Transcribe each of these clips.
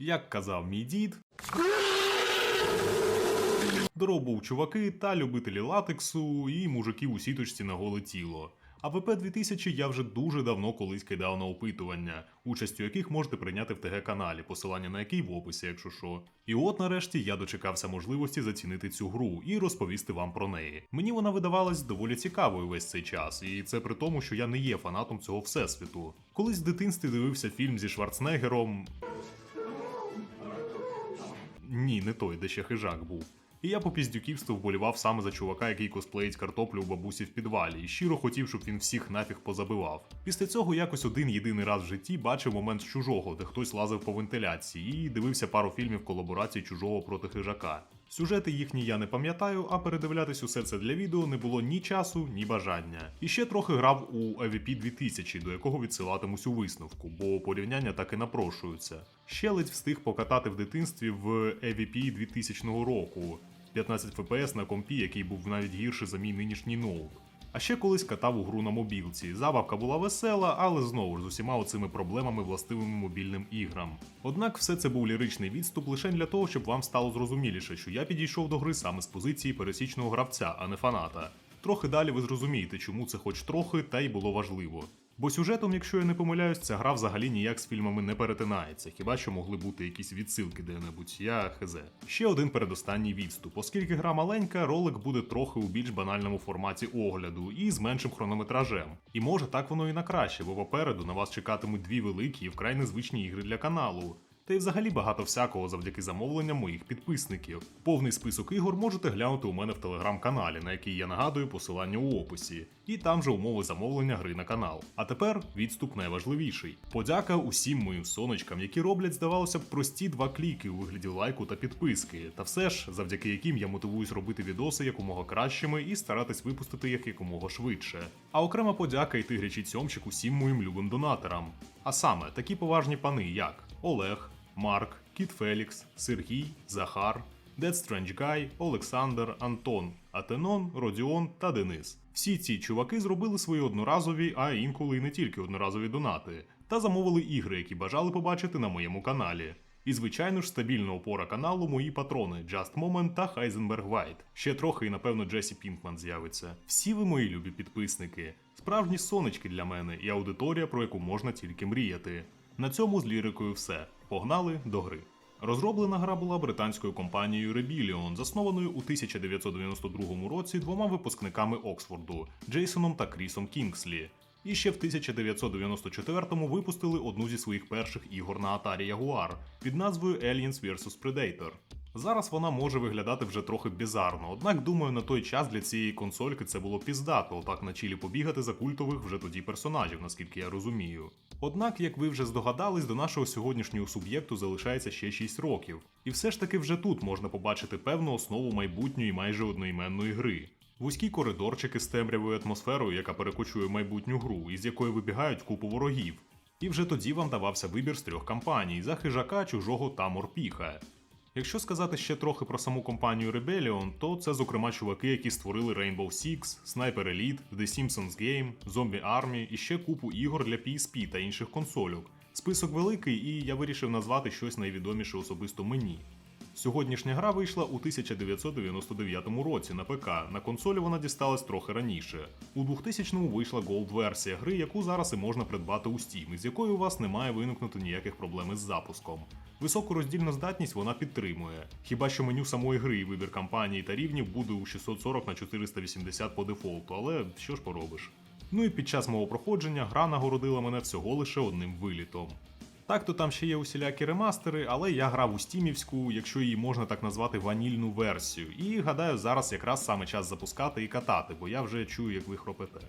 Як казав мій дід. Був чуваки та любителі латексу і мужиків у сіточці на голе тіло. А ВП 2000 я вже дуже давно колись кидав на опитування, участь у яких можете прийняти в ТГ каналі, посилання на який в описі, якщо що. І от нарешті я дочекався можливості зацінити цю гру і розповісти вам про неї. Мені вона видавалась доволі цікавою весь цей час, і це при тому, що я не є фанатом цього всесвіту. Колись в дитинстві дивився фільм зі Шварценеггером. Ні, не той, де ще хижак був. І я по піздюківству вболівав саме за чувака, який косплеїть картоплю у бабусі в підвалі, і щиро хотів, щоб він всіх нафіг позабивав. Після цього якось один єдиний раз в житті бачив момент чужого, де хтось лазив по вентиляції, і дивився пару фільмів колаборації чужого проти хижака. Сюжети їхні я не пам'ятаю, а передивлятись усе це для відео не було ні часу, ні бажання. І ще трохи грав у EVP 2000, до якого відсилатимусь у висновку, бо порівняння так і напрошуються. Ще ледь встиг покатати в дитинстві в EVP 2000 року, 15 FPS на компі, який був навіть гірший за мій нинішній ноут. А ще колись катав у гру на мобілці. Забавка була весела, але знову ж з усіма оцими проблемами властивими мобільним іграм. Однак все це був ліричний відступ лише для того, щоб вам стало зрозуміліше, що я підійшов до гри саме з позиції пересічного гравця, а не фаната. Трохи далі ви зрозумієте, чому це хоч трохи, та й було важливо. Бо сюжетом, якщо я не помиляюсь, ця гра взагалі ніяк з фільмами не перетинається, хіба що могли бути якісь відсилки де-небудь, я хз. Ще один передостанній відступ. Оскільки гра маленька, ролик буде трохи у більш банальному форматі огляду і з меншим хронометражем. І може так воно і на краще, бо попереду на вас чекатимуть дві великі і вкрай незвичні ігри для каналу. Та й взагалі багато всякого завдяки замовленням моїх підписників. Повний список ігор можете глянути у мене в телеграм-каналі, на який я нагадую посилання у описі, і там же умови замовлення гри на канал. А тепер відступ найважливіший. Подяка усім моїм сонечкам, які роблять, здавалося б, прості два кліки у вигляді лайку та підписки, та все ж, завдяки яким я мотивуюсь робити відоси якомога кращими і старатись випустити їх якомога швидше. А окрема подяка і тигрячий цьомчик усім моїм любим донаторам. А саме такі поважні пани, як Олег, Марк, Кіт Фелікс, Сергій, Захар, Strange Guy, Олександр, Антон, Атенон, Родіон та Денис. Всі ці чуваки зробили свої одноразові, а інколи й не тільки одноразові донати, та замовили ігри, які бажали побачити на моєму каналі. І, звичайно ж, стабільна опора каналу мої патрони Just Moment та Heisenberg White. Ще трохи і напевно Джесі Пінкман з'явиться. Всі ви мої любі підписники, справжні сонечки для мене і аудиторія, про яку можна тільки мріяти. На цьому з лірикою все. Погнали до гри. Розроблена гра була британською компанією Rebellion, заснованою у 1992 році двома випускниками Оксфорду Джейсоном та Крісом Кінгслі. І ще в 1994-му випустили одну зі своїх перших ігор на Atari Jaguar під назвою Aliens vs Predator. Зараз вона може виглядати вже трохи бізарно, однак думаю, на той час для цієї консольки це було піздато, отак на чілі побігати за культових вже тоді персонажів, наскільки я розумію. Однак, як ви вже здогадались, до нашого сьогоднішнього суб'єкту залишається ще 6 років. І все ж таки вже тут можна побачити певну основу майбутньої майже одноіменної гри. Вузькі коридорчики з темрявою атмосферою, яка перекочує майбутню гру, із якої вибігають купу ворогів. І вже тоді вам давався вибір з трьох кампаній за хижака, чужого та морпіха. Якщо сказати ще трохи про саму компанію Rebellion, то це зокрема чуваки, які створили Rainbow Six, Sniper Elite, The Simpsons Game, Zombie Army і ще купу ігор для PSP та інших консольок. Список великий, і я вирішив назвати щось найвідоміше особисто мені. Сьогоднішня гра вийшла у 1999 році на ПК. На консолі вона дісталась трохи раніше. У 2000-му вийшла Gold версія гри, яку зараз і можна придбати у Steam, із якою у вас не має виникнути ніяких проблем із запуском. Високу роздільну здатність вона підтримує. Хіба що меню самої гри і вибір кампанії та рівнів буде у 640 на 480 по дефолту, але що ж поробиш. Ну і під час мого проходження гра нагородила мене всього лише одним вилітом. Так то там ще є усілякі ремастери, але я грав у стімівську, якщо її можна так назвати, ванільну версію. І гадаю, зараз якраз саме час запускати і катати, бо я вже чую, як ви хропете.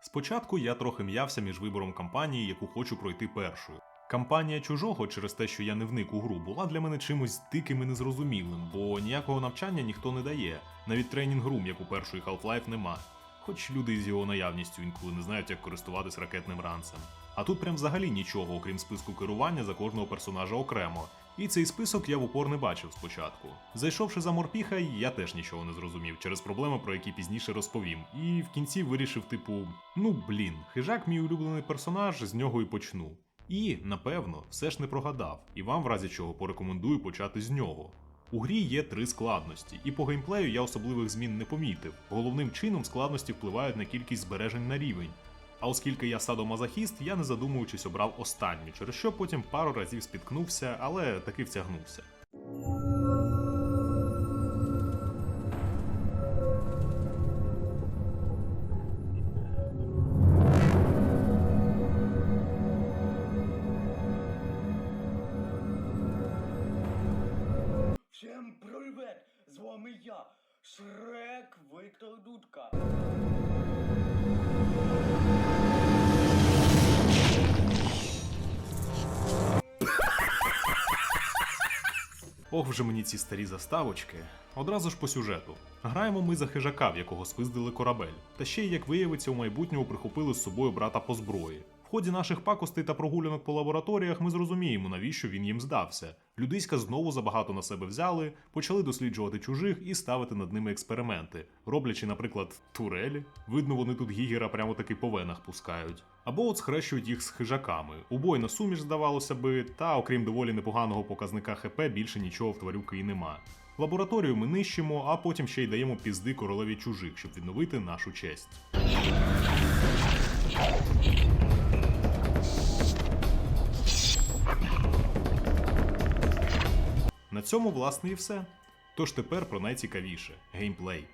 Спочатку я трохи м'явся між вибором кампанії, яку хочу пройти першою. Кампанія чужого через те, що я не вник у гру, була для мене чимось диким і незрозумілим, бо ніякого навчання ніхто не дає. Навіть тренінг-рум, як у першої Half-Life, нема. Хоч люди із його наявністю інколи не знають, як користуватись ракетним ранцем. А тут прям взагалі нічого, окрім списку керування за кожного персонажа окремо. І цей список я в упор не бачив спочатку. Зайшовши за морпіха, я теж нічого не зрозумів через проблеми, про які пізніше розповім. І в кінці вирішив, типу, ну блін, хижак мій улюблений персонаж, з нього і почну. І, напевно, все ж не прогадав, і вам в разі чого порекомендую почати з нього. У грі є три складності, і по геймплею я особливих змін не помітив. Головним чином складності впливають на кількість збережень на рівень. А оскільки я садомазохіст, я не задумуючись обрав останню, через що потім пару разів спіткнувся, але таки втягнувся. Шрек Віктор Дудка. Ох, вже мені ці старі заставочки. Одразу ж по сюжету. Граємо ми за хижака, в якого спиздили корабель. Та ще й, як виявиться, у майбутньому прихопили з собою брата по зброї. В ході наших пакостей та прогулянок по лабораторіях ми зрозуміємо, навіщо він їм здався. Людиська знову забагато на себе взяли, почали досліджувати чужих і ставити над ними експерименти, роблячи, наприклад, турелі. Видно, вони тут гігера прямо таки по венах пускають. Або от схрещують їх з хижаками. Убойна суміш, здавалося би, та окрім доволі непоганого показника ХП, більше нічого в тварюки і нема. Лабораторію ми нищимо, а потім ще й даємо пізди королеві чужих, щоб відновити нашу честь. На цьому, власне, і все. Тож тепер про найцікавіше геймплей.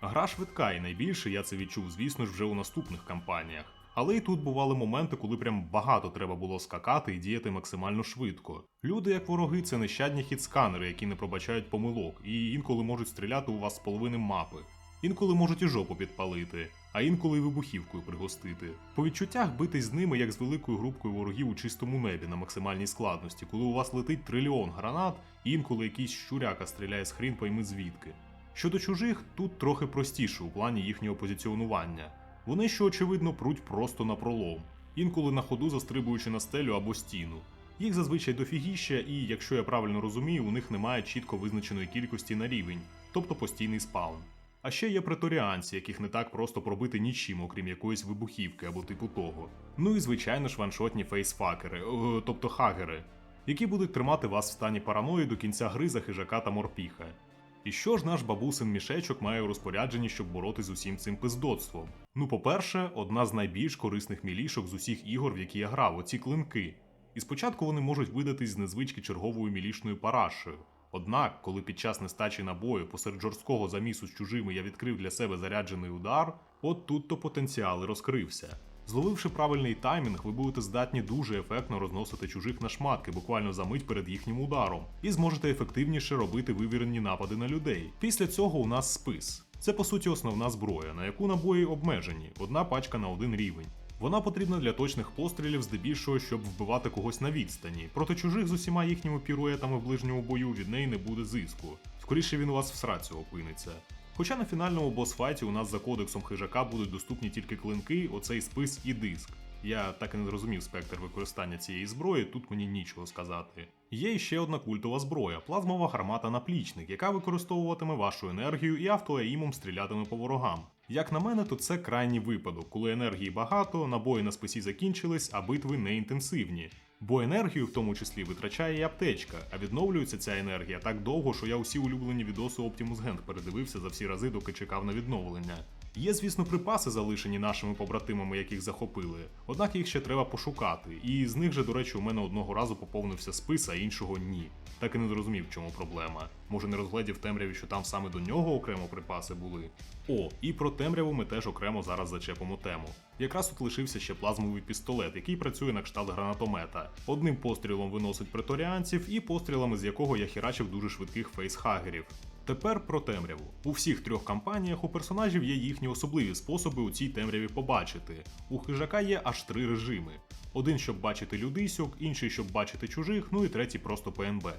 Гра швидка, і найбільше я це відчув, звісно ж, вже у наступних кампаніях. Але й тут бували моменти, коли прям багато треба було скакати і діяти максимально швидко. Люди, як вороги, це нещадні хід-сканери, які не пробачають помилок, і інколи можуть стріляти у вас з половини мапи. Інколи можуть і жопу підпалити, а інколи й вибухівкою пригостити. По відчуттях битись з ними як з великою групкою ворогів у чистому небі на максимальній складності, коли у вас летить трильйон гранат, і інколи якийсь щуряка стріляє з хрін пойми звідки. Щодо чужих, тут трохи простіше у плані їхнього позиціонування. Вони, що очевидно, пруть просто на пролом, інколи на ходу застрибуючи на стелю або стіну. Їх зазвичай дофігіща, і, якщо я правильно розумію, у них немає чітко визначеної кількості на рівень, тобто постійний спаун. А ще є преторіанці, яких не так просто пробити нічим, окрім якоїсь вибухівки або типу того. Ну і звичайно ж ваншотні фейсфакери, о, тобто хагери, які будуть тримати вас в стані параної до кінця гри за хижака та морпіха. І що ж наш бабусин мішечок має у розпорядженні, щоб боротися з усім цим пиздоцтвом? Ну, по-перше, одна з найбільш корисних мілішок з усіх ігор, в які я грав, оці клинки. І спочатку вони можуть видатись з незвички черговою мілішною парашею. Однак, коли під час нестачі набою посеред жорсткого замісу з чужими я відкрив для себе заряджений удар, от тут то потенціал і розкрився. Зловивши правильний таймінг, ви будете здатні дуже ефектно розносити чужих на шматки, буквально за мить перед їхнім ударом, і зможете ефективніше робити вивірені напади на людей. Після цього у нас спис. Це по суті основна зброя, на яку набої обмежені, одна пачка на один рівень. Вона потрібна для точних пострілів, здебільшого, щоб вбивати когось на відстані. Проти чужих з усіма їхніми піруетами в ближньому бою від неї не буде зиску. Скоріше він у вас в сраці опиниться. Хоча на фінальному босфайті у нас за кодексом хижака будуть доступні тільки клинки, оцей спис і диск. Я так і не зрозумів спектр використання цієї зброї, тут мені нічого сказати. Є ще одна культова зброя плазмова гармата наплічник, яка використовуватиме вашу енергію і автоаїмом стрілятиме по ворогам. Як на мене, то це крайній випадок, коли енергії багато, набої на списі закінчились, а битви не інтенсивні. Бо енергію в тому числі витрачає і аптечка, а відновлюється ця енергія так довго, що я усі улюблені відоси Optimus Gen передивився за всі рази, доки чекав на відновлення. Є, звісно, припаси, залишені нашими побратимами, яких захопили, однак їх ще треба пошукати, і з них же, до речі, у мене одного разу поповнився спис, а іншого ні. Так і не зрозумів, в чому проблема. Може, не розглядів темряві, що там саме до нього окремо припаси були. О, і про темряву ми теж окремо зараз зачепимо тему. Якраз тут лишився ще плазмовий пістолет, який працює на кшталт гранатомета. Одним пострілом виносить преторіанців, і пострілами з якого я хірачив дуже швидких фейсхагерів. Тепер про темряву. У всіх трьох кампаніях у персонажів є їхні особливі способи у цій темряві побачити. У хижака є аж три режими: один, щоб бачити людисьок, інший, щоб бачити чужих, ну і третій просто ПНБ.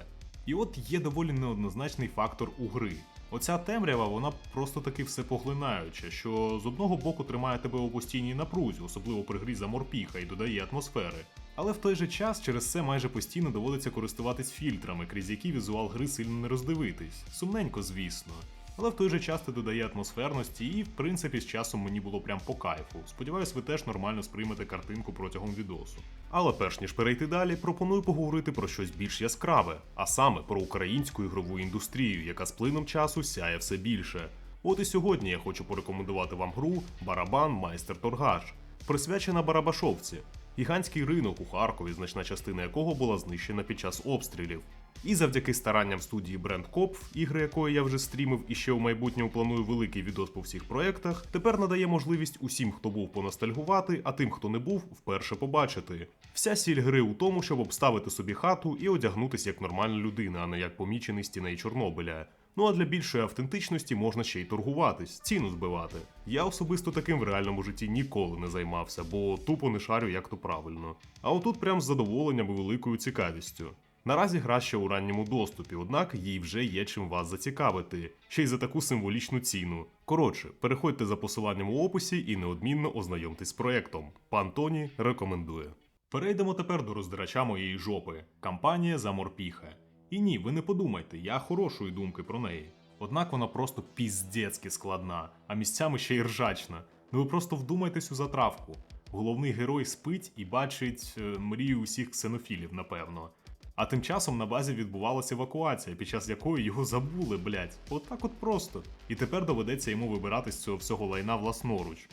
І от є доволі неоднозначний фактор у гри. Оця темрява, вона просто таки все поглинаюча, що з одного боку тримає тебе у постійній напрузі, особливо при грі за морпіха і додає атмосфери. Але в той же час через це майже постійно доводиться користуватись фільтрами, крізь які візуал гри сильно не роздивитись. Сумненько, звісно. Але в той же час це додає атмосферності, і в принципі з часом мені було прям по кайфу. Сподіваюсь, ви теж нормально сприймете картинку протягом відосу. Але перш ніж перейти далі, пропоную поговорити про щось більш яскраве, а саме про українську ігрову індустрію, яка з плином часу сяє все більше. От і сьогодні я хочу порекомендувати вам гру Барабан Майстер Торгаш, присвячена Барабашовці, гігантський ринок у Харкові, значна частина якого була знищена під час обстрілів. І завдяки старанням студії Brand Kopf, ігри якої я вже стрімив і ще в майбутньому планую великий відос по всіх проєктах, тепер надає можливість усім, хто був поностальгувати, а тим, хто не був, вперше побачити. Вся сіль гри у тому, щоб обставити собі хату і одягнутися як нормальна людина, а не як помічений стіней Чорнобиля. Ну а для більшої автентичності можна ще й торгуватись, ціну збивати. Я особисто таким в реальному житті ніколи не займався, бо тупо не шарю, як то правильно. А отут прям з задоволенням і великою цікавістю. Наразі гра ще у ранньому доступі, однак їй вже є чим вас зацікавити, ще й за таку символічну ціну. Коротше, переходьте за посиланням у описі і неодмінно ознайомтесь з проєктом. Пан Тоні рекомендує. Перейдемо тепер до роздирача моєї жопи кампанія за морпіха. І ні, ви не подумайте, я хорошої думки про неї. Однак вона просто піздецьки складна, а місцями ще й ржачна. Ну ви просто вдумайтесь у затравку. Головний герой спить і бачить е, мрію усіх ксенофілів, напевно. А тим часом на базі відбувалася евакуація, під час якої його забули, блять. Отак от просто. І тепер доведеться йому вибирати з цього всього лайна власноруч.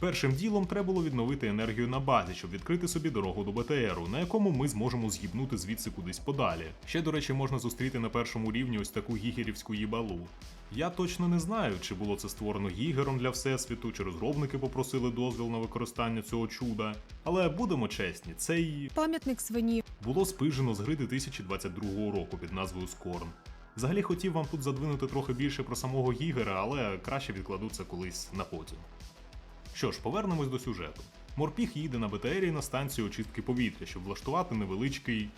Першим ділом треба було відновити енергію на базі, щоб відкрити собі дорогу до БТРу, на якому ми зможемо з'їбнути звідси кудись подалі. Ще, до речі, можна зустріти на першому рівні ось таку гігерівську їбалу. Я точно не знаю, чи було це створено гігером для всесвіту, чи розробники попросили дозвіл на використання цього чуда. Але будемо чесні, цей Пам'ятник свині. було спижено з гри 2022 року під назвою Скорн. Взагалі хотів вам тут задвинути трохи більше про самого Гігера, але краще відкладу це колись на потім. Що ж, повернемось до сюжету. Морпіх їде на БТРі на станцію очистки повітря, щоб влаштувати невеличкий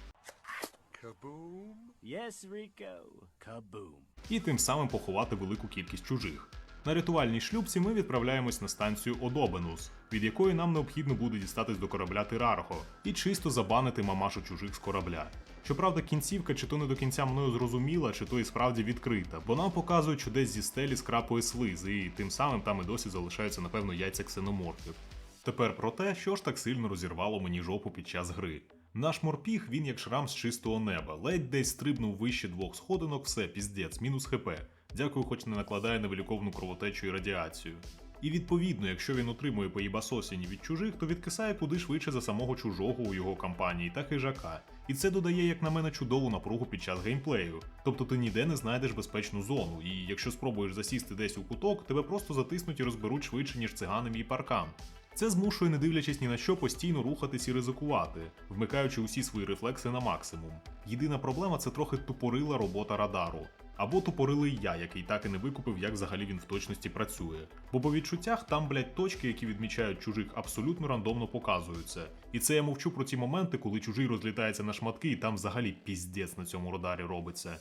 Кабум. Yes, Rico. Кабум. і тим самим поховати велику кількість чужих. На рятувальній шлюбці ми відправляємось на станцію Одобенус, від якої нам необхідно буде дістатись до корабля Тирарго і чисто забанити мамашу чужих з корабля. Щоправда, кінцівка чи то не до кінця мною зрозуміла, чи то і справді відкрита, бо нам показують, що десь зі стелі скрапує слиз, і тим самим там і досі залишаються, напевно, яйця ксеноморфів. Тепер про те, що ж так сильно розірвало мені жопу під час гри. Наш морпіг, він як шрам з чистого неба, ледь десь стрибнув вище двох сходинок, все, піздець, мінус хп. Дякую, хоч не накладає невиліковну кровотечу і радіацію. І відповідно, якщо він отримує поїбасосіні від чужих, то відкисає куди швидше за самого чужого у його кампанії та хижака. І це додає, як на мене, чудову напругу під час геймплею. Тобто ти ніде не знайдеш безпечну зону, і якщо спробуєш засісти десь у куток, тебе просто затиснуть і розберуть швидше, ніж цигани мій паркан. Це змушує, не дивлячись ні на що, постійно рухатись і ризикувати, вмикаючи усі свої рефлекси на максимум. Єдина проблема це трохи тупорила робота радару. Або тупорилий я, який так і не викупив, як взагалі він в точності працює. Бо по відчуттях там, блять, точки, які відмічають чужих, абсолютно рандомно показуються. І це я мовчу про ті моменти, коли чужий розлітається на шматки, і там взагалі піздець на цьому радарі робиться.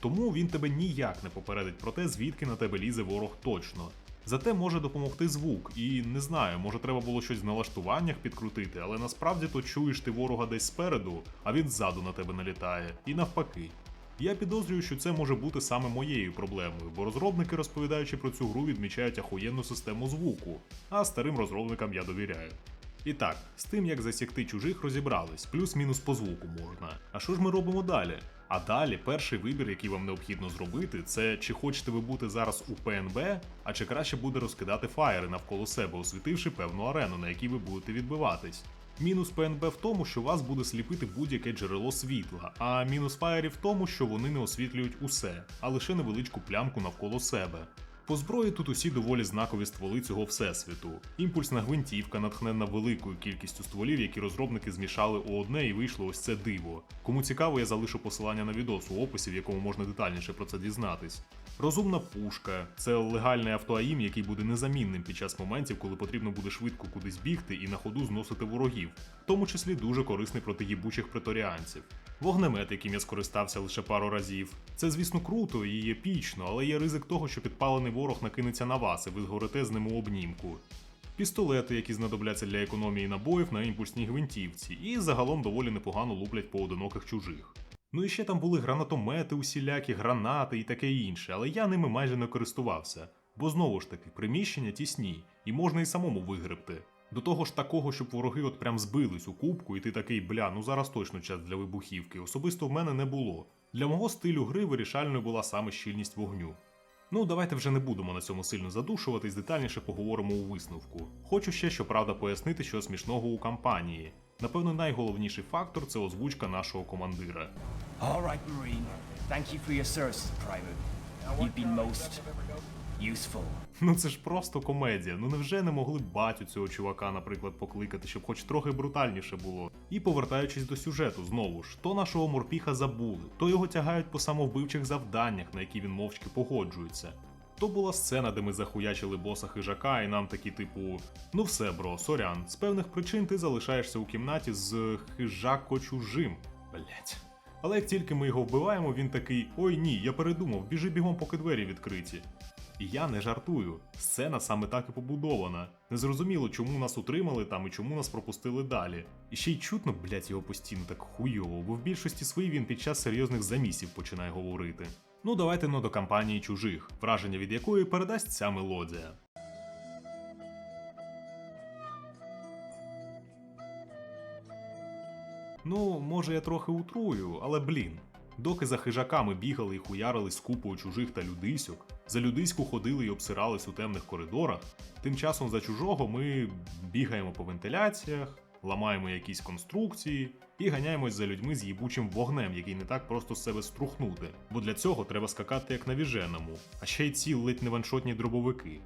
Тому він тебе ніяк не попередить про те, звідки на тебе лізе ворог точно. Зате може допомогти звук, і не знаю, може треба було щось в налаштуваннях підкрутити, але насправді то чуєш ти ворога десь спереду, а він ззаду на тебе налітає, і навпаки. Я підозрюю, що це може бути саме моєю проблемою, бо розробники, розповідаючи про цю гру, відмічають ахуєнну систему звуку, а старим розробникам я довіряю. І так, з тим, як засікти чужих, розібрались, плюс-мінус по звуку можна. А що ж ми робимо далі? А далі перший вибір, який вам необхідно зробити, це чи хочете ви бути зараз у ПНБ, а чи краще буде розкидати фаєри навколо себе, освітивши певну арену, на якій ви будете відбиватись. Мінус ПНБ в тому, що вас буде сліпити будь-яке джерело світла, а мінус фаєрів в тому, що вони не освітлюють усе, а лише невеличку плямку навколо себе. По зброї тут усі доволі знакові стволи цього всесвіту. Імпульсна гвинтівка, натхненна великою кількістю стволів, які розробники змішали у одне і вийшло ось це диво. Кому цікаво, я залишу посилання на відос у описі, в якому можна детальніше про це дізнатись. Розумна пушка це легальний автоаїм, який буде незамінним під час моментів, коли потрібно буде швидко кудись бігти і на ходу зносити ворогів, в тому числі дуже корисний проти їбучих преторіанців. Вогнемет, яким я скористався лише пару разів. Це, звісно, круто і епічно, але є ризик того, що підпалений ворог накинеться на вас, і ви згорите з ним у обнімку. Пістолети, які знадобляться для економії набоїв на імпульсній гвинтівці, і загалом доволі непогано луплять поодиноких чужих. Ну і ще там були гранатомети, усілякі, гранати і таке інше, але я ними майже не користувався, бо знову ж таки приміщення тісні, і можна і самому вигребти. До того ж такого, щоб вороги от прям збились у кубку, і ти такий бля, ну зараз точно час для вибухівки. Особисто в мене не було. Для мого стилю гри вирішальною була саме щільність вогню. Ну, давайте вже не будемо на цьому сильно задушуватись, детальніше поговоримо у висновку. Хочу ще, щоправда, пояснити, що смішного у кампанії. Напевно, найголовніший фактор це озвучка нашого командира. All right, Marine. Thank you for your services, Private. You've been most useful. Ну це ж просто комедія. Ну невже не могли б батю цього чувака, наприклад, покликати, щоб хоч трохи брутальніше було. І повертаючись до сюжету, знову ж, то нашого морпіха забули, то його тягають по самовбивчих завданнях, на які він мовчки погоджується. То була сцена, де ми захуячили боса хижака, і нам такі, типу, ну все, бро, сорян, з певних причин ти залишаєшся у кімнаті з хижако чужим. Блять. Але як тільки ми його вбиваємо, він такий: ой ні, я передумав, біжи бігом, поки двері відкриті. І я не жартую. Сцена саме так і побудована. Незрозуміло, чому нас утримали там і чому нас пропустили далі. І ще й чутно, блять, його постійно так хуйово, бо в більшості своїй він під час серйозних замісів починає говорити. Ну давайте но до кампанії чужих, враження від якої передасть ця мелодія. Ну, може я трохи утрую, але блін. Доки за хижаками бігали і хуярились з купою чужих та людисьок, за людиську ходили і обсирались у темних коридорах, тим часом за чужого ми бігаємо по вентиляціях, ламаємо якісь конструкції і ганяємось за людьми з їбучим вогнем, який не так просто з себе струхнути. Бо для цього треба скакати як на віженому, а ще й ці ледь не ваншотні дробовики.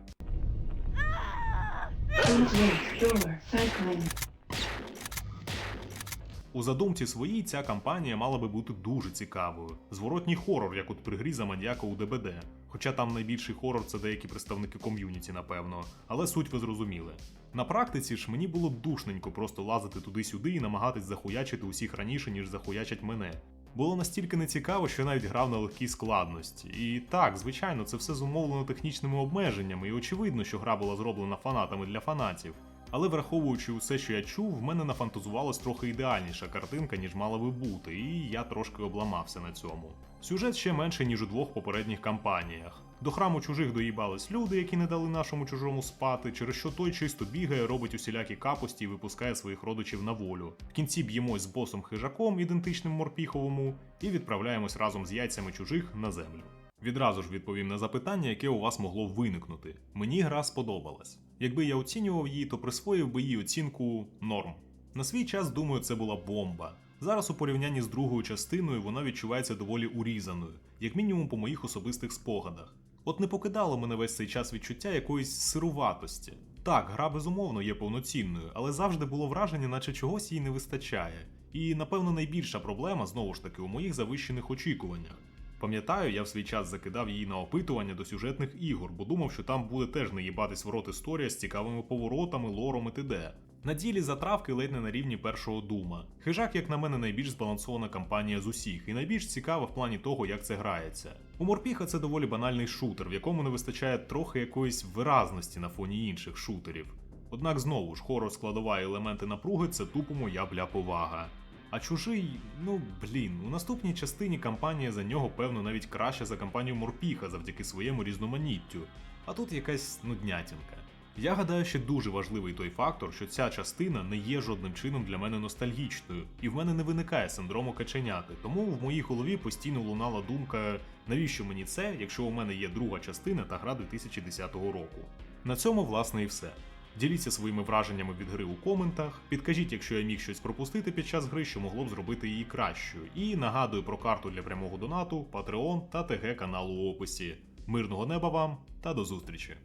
У задумці своїй ця кампанія мала би бути дуже цікавою. Зворотній хорор, як от при грі за маньяка у ДБД. Хоча там найбільший хорор це деякі представники ком'юніті, напевно, але суть ви зрозуміли. На практиці ж мені було душненько просто лазити туди-сюди і намагатись захуячити усіх раніше, ніж захуячать мене. Було настільки нецікаво, що я навіть грав на легкій складності. І так, звичайно, це все зумовлено технічними обмеженнями, і очевидно, що гра була зроблена фанатами для фанатів. Але враховуючи усе, що я чув, в мене нафантазувалась трохи ідеальніша картинка, ніж мала би бути, і я трошки обламався на цьому. Сюжет ще менше, ніж у двох попередніх кампаніях. До храму чужих доїбались люди, які не дали нашому чужому спати, через що той чисто бігає, робить усілякі капості і випускає своїх родичів на волю. В кінці б'ємось з босом хижаком, ідентичним морпіховому, і відправляємось разом з яйцями чужих на землю. Відразу ж відповім на запитання, яке у вас могло виникнути. Мені гра сподобалась. Якби я оцінював її, то присвоїв би їй оцінку норм. На свій час, думаю, це була бомба. Зараз у порівнянні з другою частиною вона відчувається доволі урізаною, як мінімум по моїх особистих спогадах. От не покидало мене весь цей час відчуття якоїсь сируватості. Так, гра безумовно є повноцінною, але завжди було враження, наче чогось їй не вистачає. І напевно найбільша проблема знову ж таки у моїх завищених очікуваннях. Пам'ятаю, я в свій час закидав її на опитування до сюжетних ігор, бо думав, що там буде теж не їбатись в рот історія з цікавими поворотами, лором і т.д. На ділі затравки ледь не на рівні першого дума. Хижак, як на мене, найбільш збалансована кампанія з усіх, і найбільш цікава в плані того, як це грається. У Морпіха це доволі банальний шутер, в якому не вистачає трохи якоїсь виразності на фоні інших шутерів. Однак знову ж хорор складова і елементи напруги це тупо моя бля повага. А чужий, ну блін, у наступній частині кампанія за нього, певно, навіть краща за кампанію Морпіха завдяки своєму різноманіттю. А тут якась нуднятінка. Я гадаю, ще дуже важливий той фактор, що ця частина не є жодним чином для мене ностальгічною, і в мене не виникає синдрому каченяти, тому в моїй голові постійно лунала думка, навіщо мені це, якщо у мене є друга частина та гра 2010 року. На цьому, власне, і все. Діліться своїми враженнями від гри у коментах. Підкажіть, якщо я міг щось пропустити під час гри, що могло б зробити її кращою. І нагадую про карту для прямого донату, Patreon та ТГ каналу у описі. Мирного неба вам та до зустрічі!